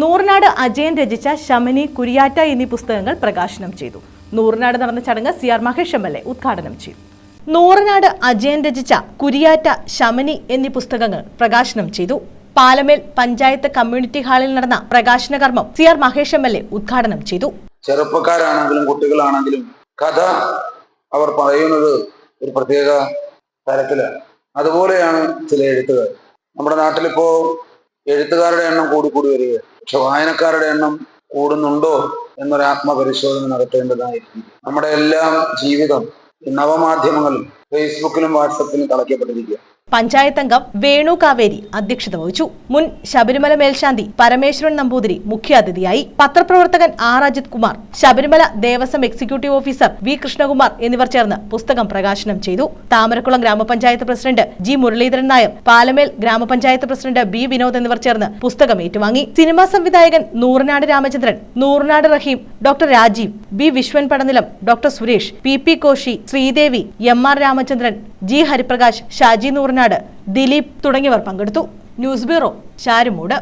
നൂറിനാട് അജയൻ രചിച്ച ശമനി കുരിയാറ്റ എന്നീ പുസ്തകങ്ങൾ പ്രകാശനം ചെയ്തു. നൂറിനാട് നടന്ന ചടങ്ങ് C R Mahesh M L A ഉദ്ഘാടനം ചെയ്തു. നൂറിനാട് അജയൻ രചിച്ച കുരിയാറ്റ ശമനി എന്നീ പുസ്തകങ്ങൾ പ്രകാശനം ചെയ്തു. പാലമേൽ പഞ്ചായത്ത് കമ്മ്യൂണിറ്റി ഹാളിൽ നടന്ന പ്രകാശന കർമ്മം C R Mahesh M L A ഉദ്ഘാടനം ചെയ്തു. ചെറുപ്പക്കാരാണെങ്കിലും കുട്ടികളാണെങ്കിലും കഥ അവർ പറയുന്നത് ഒരു പ്രത്യേക തരത്തിലാണ്. അതുപോലെയാണ് ചില എഴുത്തുകാർ. നമ്മുടെ നാട്ടിലിപ്പോ എഴുത്തുകാരുടെ എണ്ണം കൂടി കൂടി വരിക പക്ഷെ വായനക്കാരുടെ എണ്ണം കൂടുന്നുണ്ടോ എന്നൊരു ആത്മപരിശോധന നടത്തേണ്ടതായിരിക്കും നമ്മുടെ എല്ലാം ജീവിതം നവമാധ്യമങ്ങളും ഫേസ്ബുക്കിലും വാട്സപ്പിലും തളയ്ക്കപ്പെട്ടിരിക്കുക പഞ്ചായത്ത് അംഗം വേണു കാവേരി അധ്യക്ഷത വഹിച്ചു. മുൻ ശബരിമല മേൽശാന്തി പരമേശ്വരൻ നമ്പൂതിരി മുഖ്യാതിഥിയായി. പത്രപ്രവർത്തകൻ R Ajith Kumar Sabarimala Devaswom executive officer V Krishnakumar എന്നിവർ ചേർന്ന് പുസ്തകം പ്രകാശനം ചെയ്തു. താമരക്കുളം ഗ്രാമപഞ്ചായത്ത് പ്രസിഡന്റ് ജി മുരളീധരൻ നായർ പാലമേൽ ഗ്രാമപഞ്ചായത്ത് പ്രസിഡന്റ് ബി വിനോദ് എന്നിവർ ചേർന്ന് പുസ്തകം ഏറ്റുവാങ്ങി. സിനിമാ സംവിധായകൻ Nooranad Ramachandran Nooranad Rahim doctor Rajeev B Viswan Padanilam doctor Suresh P P Koshy Sreedevi M R Ramachandran G Hariprakash Shaji Nooranad Dileep തുടങ്ങിയവർ പങ്കെടുത്തു. News bureau Charummood.